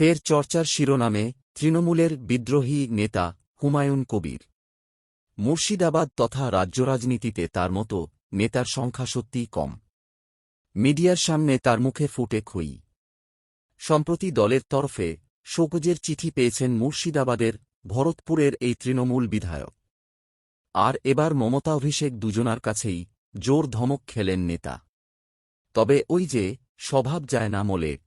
ফের চর্চার শিরোনামে তৃণমূলের বিদ্রোহী নেতা হুমায়ুন কবির। মুর্শিদাবাদ তথা রাজ্য রাজনীতিতে তার মতো নেতার সংখ্যা সত্যিই কম। মিডিয়ার সামনে তার মুখে ফুটে খুই। সম্প্রতি দলের তরফে শোকজের চিঠি পেয়েছেন মুর্শিদাবাদের ভরতপুরের এই তৃণমূল বিধায়ক। আর এবার মমতা অভিষেক দুজনার কাছেই জোর ধমক খেলেন নেতা। তবে ওই যে স্বভাব যায় না মলে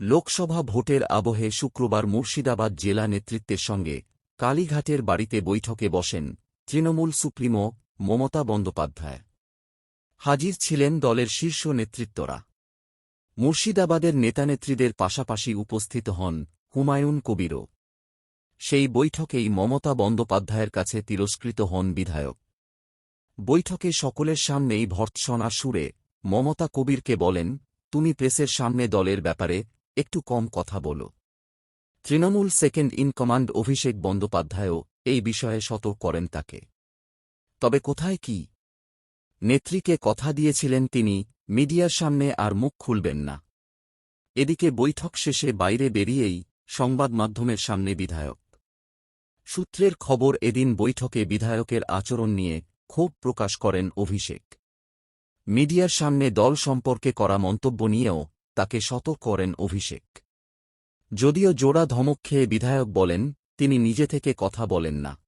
লোকসভা ভোটের আবহে শুক্রবার মুর্শিদাবাদ জেলা নেতৃত্বের সঙ্গে কালীঘাটের বাড়িতে বৈঠকে বসেন তৃণমূল সুপ্রিমো মমতা বন্দ্যোপাধ্যায়। হাজির ছিলেন দলের শীর্ষ নেতৃত্বরা। মুর্শিদাবাদের নেতানেত্রীদের পাশাপাশি উপস্থিত হন হুমায়ুন কবিরও। সেই বৈঠকেই মমতা বন্দ্যোপাধ্যায়ের কাছে তিরস্কৃত হন বিধায়ক। বৈঠকে সকলের সামনেই ভর্ৎসনা সুরে মমতা কবিরকে বলেন, তুমি প্রেসের সামনে দলের ব্যাপারে একটু কম কথা বলো। Trinamool second in command Abhishek বন্দ্যোপাধ্যায়ও এই বিষয়ে সতর্ক করেন তাকে। তবে কোথায় কি? নেত্রীকে কথা দিয়েছিলেন তিনি, মিডিয়ার সামনে আর মুখ খুলবেন না। এদিকে বৈঠক শেষে বাইরে বেরিয়েই সংবাদ মাধ্যমের সামনে বিধায়ক। সূত্রের খবর এদিন বৈঠকে বিধায়কের আচরণ নিয়ে ক্ষোভ প্রকাশ করেন অভিষেক। মিডিয়ার সামনে দল সম্পর্কে করা মন্তব্য নিয়েও তাকে শত করেন অভিষেক। যদিও জোড়া ধমক খেয়ে বিধায়ক বলেন, তিনি নিজে থেকে কথা বলেন না।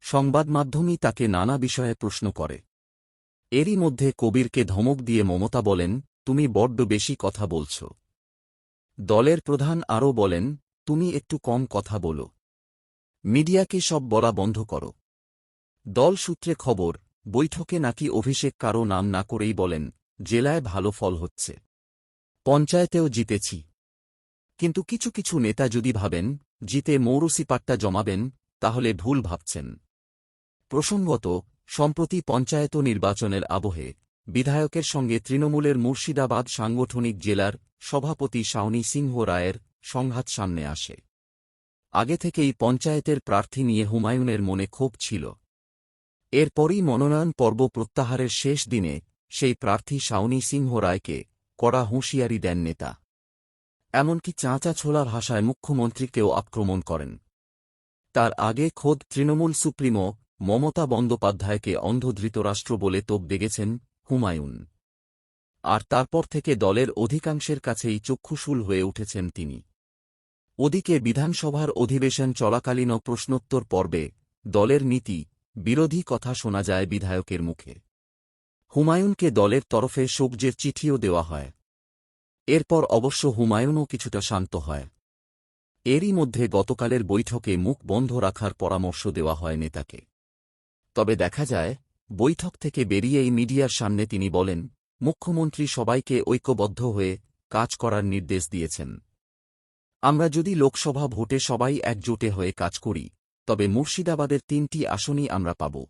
সংবাদ মাধ্যমই তাকে নানা বিষয়ে প্রশ্ন করে। এরই মধ্যে কবিরকে ধমক দিয়ে মমতা বলেন, তুমি বড্ড বেশি কথা বলছ। দলের প্রধান আরও বলেন, তুমি একটু কম কথা বলো। মিডিয়াকে সব বলা বন্ধ করো। দল সূত্রে খবর, বৈঠকে নাকি অভিষেক কারও নাম না করেই বলেন, জেলায় ভালো ফল হচ্ছে। পঞ্চায়েতেও জিতেছি। কিন্তু কিছু কিছু নেতা যদি ভাবেন, জিতে মৌরসি পাট্টা জমাবেন, তাহলে ভুল ভাবছেন। প্রসঙ্গত, সম্প্রতি পঞ্চায়েত নির্বাচনের আবহে, বিধায়কের সঙ্গে তৃণমূলের মুর্শিদাবাদ সাংগঠনিক জেলার সভাপতি শাওনি সিংহ রায়ের সংঘাত সামনে আসে। আগে থেকেই পঞ্চায়েতের প্রার্থী নিয়ে হুমায়ুনের মনে ক্ষোভ ছিল। এরপরই মনোনয়ন পর্ব প্রত্যাহারের শেষ দিনে, সেই প্রার্থী শাওনি সিংহ রায়কে কড়া হুঁশিয়ারি দেন নেতা। এমনকি চাঁচা ছোলা ভাষায় মুখ্যমন্ত্রীকেও আক্রমণ করেন। তার আগে খোদ তৃণমূল সুপ্রিমো মমতা বন্দ্যোপাধ্যায়কে অন্ধ ধৃতরাষ্ট্র বলে তোপ দেগেছেন হুমায়ুন। আর তারপর থেকে দলের অধিকাংশের কাছেই চক্ষুশূল হয়ে উঠেছেন তিনি। ওদিকে বিধানসভার অধিবেশন চলাকালীন প্রশ্নোত্তর পর্বে দলের নীতি বিরোধী কথা শোনা যায় বিধায়কের মুখে। হুমায়ুনকে দলের তরফে শোকজের চিঠিও দেওয়া হয়। এরপর অবশ্য হুমায়ুনও কিছুটা শান্ত হয়। এরই মধ্যে গতকালের বৈঠকে মুখ বন্ধ রাখার পরামর্শ দেওয়া হয় নেতাকে। তবে দেখা যায়, বৈঠক থেকে বেরিয়েই মিডিয়ার সামনে তিনি বলেন, মুখ্যমন্ত্রী সবাইকে ঐক্যবদ্ধ হয়ে কাজ করার নির্দেশ দিয়েছেন। আমরা যদি লোকসভা ভোটে সবাই একজোটে হয়ে কাজ করি, তবে মুর্শিদাবাদের তিনটি আসনই আমরা পাব।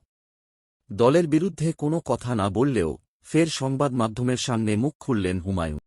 দলের বিরুদ্ধে কোনো কথা না বললেও ফের সংবাদ মাধ্যমের সামনে মুখ খুললেন হুমায়ুন।